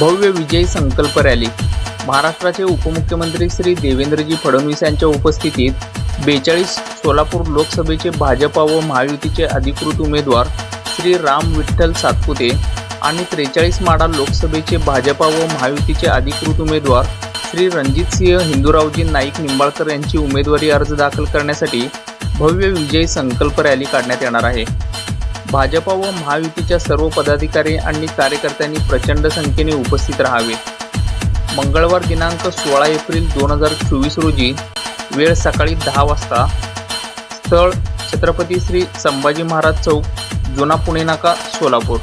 भव्य विजयी संकल्प रॅली. महाराष्ट्राचे उपमुख्यमंत्री श्री देवेंद्रजी फडणवीस यांच्या उपस्थितीत बेचाळीस सोलापूर लोकसभेचे भाजपा व महायुतीचे अधिकृत उमेदवार श्री राम विठ्ठल सातपुते आणि त्रेचाळीस माडा लोकसभेचे भाजपा व महायुतीचे अधिकृत उमेदवार श्री रणजितसिंह हिंदूरावजी नाईक निंबाळकर यांची उमेदवारी अर्ज दाखल करण्यासाठी भव्य विजयी संकल्प रॅली काढण्यात येणार आहे. भाजपा व महायुतीच्या सर्व पदाधिकारी आणि कार्यकर्त्यांनी प्रचंड संख्येने उपस्थित राहावे. मंगळवार दिनांक सोळा एप्रिल दोन हजार चोवीस रोजी वेळ सकाळी दहा वाजता स्थळ छत्रपती श्री संभाजी महाराज चौक जुना पुणे नाका सोलापूर.